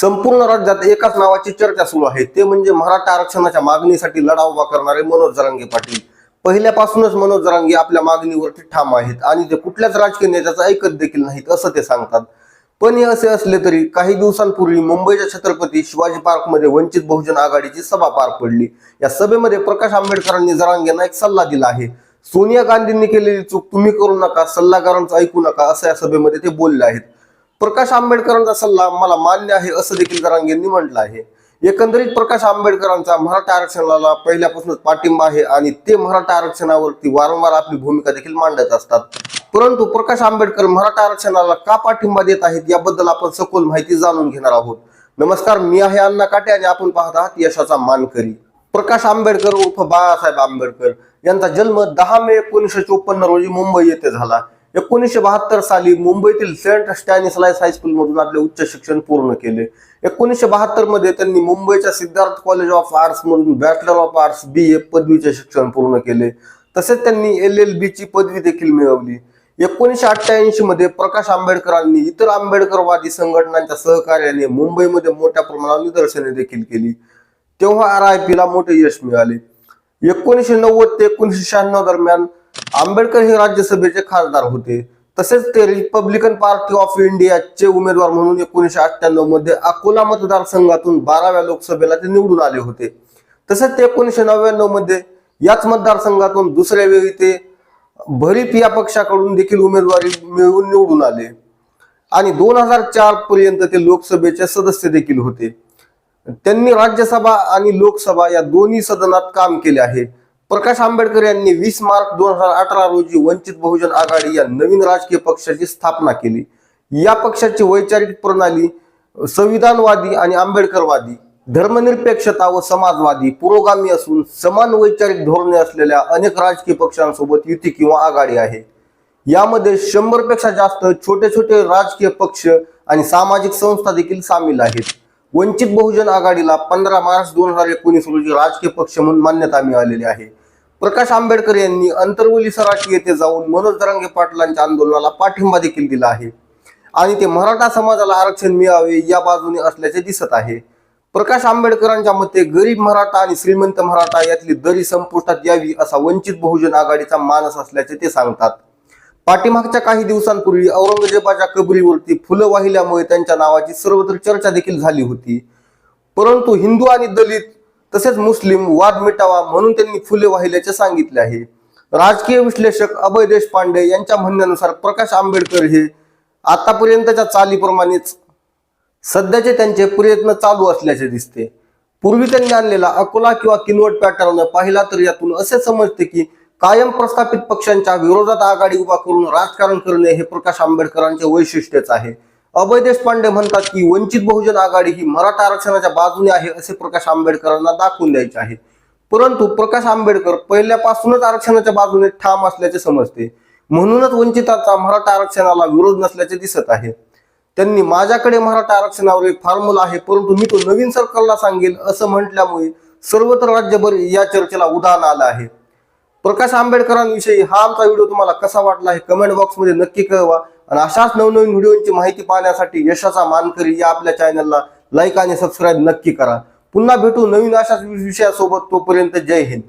संपूर्ण राज्यात एकाच नावाची चर्चा सुरू आहे. ते म्हणजे मराठा आरक्षणाच्या मागणीसाठी लढा उभा करणारे मनोज जरांगे पाटील. पहिल्यापासूनच मनोज जरांगे आपल्या मागणीवरती ठाम आहेत आणि ते कुठल्याच राजकीय नेत्याचं ऐकत देखील नाहीत असं ते सांगतात. पण हे असे असले तरी काही दिवसांपूर्वी मुंबईच्या छत्रपती शिवाजी पार्कमध्ये वंचित बहुजन आघाडीची सभा पार पडली. या सभेमध्ये प्रकाश आंबेडकरांनी जरांगेंना एक सल्ला दिला आहे. सोनिया गांधींनी केलेली चूक तुम्ही करू नका सल्लागारांचं ऐकू नका असं या सभेमध्ये ते बोलले आहेत. प्रकाश आंबेडकरांचा सल्ला मला मान्य आहे असं देखील जरांगेंनी म्हटलं आहे. एकंदरीत प्रकाश आंबेडकरांचा मराठा आरक्षणाला पहिल्यापासूनच पाठिंबा आहे आणि ते मराठा आरक्षणावरती वारंवार आपली भूमिका देखील मांडत असतात. परंतु प्रकाश आंबेडकर मराठा आरक्षणाला का पाठिंबा देत आहेत याबद्दल आपण सखोल माहिती जाणून घेणार आहोत. नमस्कार मी आहे अण्णा काटे आणि आपण पाहत आहात यशाचा मानकरी. प्रकाश आंबेडकर उर्फ बाळासाहेब आंबेडकर. यांचा जन्म दहा मे एकोणीसशे चोपन्न रोजी मुंबई येथे झाला. एकोणीसशे बहात्तर साली मुंबईतील सेंट स्टॅनिसलाइस हायस्कूल मधून आपले उच्च शिक्षण पूर्ण केले. एकोणीसशे बहात्तरमध्ये त्यांनी मुंबईच्या सिद्धार्थ कॉलेज ऑफ आर्ट्स मधून bachelor of arts B A पदवीचे शिक्षण पूर्ण केले. तसेच त्यांनी एल एल बी ची पदवी देखील मिळवली. एकोणीसशे अठ्ठ्याऐंशी मध्ये प्रकाश आंबेडकरांनी इतर आंबेडकरवादी संघटनांच्या सहकार्याने मुंबईमध्ये मोठ्या प्रमाणावर निदर्शने देखील केली. तेव्हा आर आय पीला मोठे यश मिळाले. एकोणीसशे नव्वद ते एकोणीसशे शहाण्णव दरम्यान आंबेडकर हे राज्यसभेचे खासदार होते. तसेच ते रिपब्लिकन पार्टी ऑफ इंडियाचे उमेदवार म्हणून एकोणीसशे अठ्ठ्याण्णवमध्ये अकोला मतदारसंघातून बाराव्या लोकसभेला ते निवडून आले होते. तसेच ते एकोणीसशे नव्याण्णवमध्ये याच मतदारसंघातून दुसऱ्या वेळी ते भरीप या पक्षाकडून देखील उमेदवारी मिळवून निवडून आले. आणि दोन हजार चार पर्यंत ते लोकसभेचे सदस्य देखील होते. त्यांनी राज्यसभा आणि लोकसभा या दोन्ही सदनात काम केले आहे. प्रकाश आंबेडकर यांनी वीस मार्च दोन हजार अठरा रोजी वंचित बहुजन आघाडी या नवीन राजकीय पक्षाची स्थापना केली. या पक्षाची वैचारिक प्रणाली संविधानवादी आणि आंबेडकरवादी धर्मनिरपेक्षता व समाजवादी पुरोगामी असून समान वैचारिक धोरणे असलेल्या अनेक राजकीय पक्षांसोबत युती किंवा आघाडी आहे. यामध्ये शंभरपेक्षा जास्त छोटे छोटे राजकीय पक्ष आणि सामाजिक संस्था देखील सामील आहेत. वंचित बहुजन आघाडीला पंधरा मार्च दोन हजार एकोणीस रोजी राजकीय पक्ष म्हणून मान्यता मिळालेली आहे. प्रकाश आंबेडकर यांनी अंतरवली सराटी येथे जाऊन मनोज दरांगे पाटलांच्या आंदोलनाला पाठिंबा देखील दिला आहे. आणि ते मराठा समाजाला आरक्षण मिळावे या बाजूने असल्याचे दिसत आहे. प्रकाश आंबेडकरांच्या मते गरीब मराठा आणि श्रीमंत मराठा यातली दरी संपुष्टात यावी असा वंचित बहुजन आघाडीचा मानस असल्याचे ते सांगतात. पाठीमागच्या काही दिवसांपूर्वी औरंगजेबाच्या कबरीवरती फुलं वाहिल्यामुळे त्यांच्या नावाची सर्वत्र चर्चा देखील झाली होती. परंतु हिंदू आणि दलित तसेच मुस्लिम वाद मिटावा म्हणून त्यांनी फुले वाहिल्याचे सांगितले आहे. राजकीय विश्लेषक अभय देशपांडे यांच्या म्हणण्यानुसार प्रकाश आंबेडकर हे आतापर्यंतच्या चालीप्रमाणेच सध्याचे त्यांचे प्रयत्न चालू असल्याचे दिसते. पूर्वी त्यांनी आणलेला अकोला किंवा किनवट पॅटर्न पाहिला तर यातून असे समजते की कायम प्रस्थापित पक्षांच्या विरोधात आघाडी उभा करून राजकारण करणे हे प्रकाश आंबेडकरांचे वैशिष्ट्यच आहे. अभय देशपांडे म्हणतात की वंचित बहुजन आघाडी ही मराठा आरक्षणाच्या बाजूने आहे असे प्रकाश आंबेडकरांना दाखवून द्यायचे आहे. परंतु प्रकाश आंबेडकर पहिल्यापासूनच आरक्षणाच्या बाजूने ठाम असल्याचे समजते. म्हणूनच वंचिताचा मराठा आरक्षणाला विरोध नसल्याचे दिसत आहे. त्यांनी माझ्याकडे मराठा आरक्षणावर एक फॉर्म्युला आहे परंतु मी तो नवीन सरकारला सांगेल असं म्हटल्यामुळे सर्वत्र राज्यभर या चर्चेला उदाहरण आलं आहे. प्रकाश आंबेडकरांविषयी हा आमचा व्हिडिओ तुम्हाला कसा वाटला हे कमेंट बॉक्समध्ये नक्की कळवा. आणि अशाच नवनवीन व्हिडिओची माहिती पाहण्यासाठी यशाचा मानकरी या आपल्या चॅनलला लाईक आणि सबस्क्राईब नक्की करा. पुन्हा भेटू नवीन अशाच विषयासोबत तोपर्यंत जय हिंद.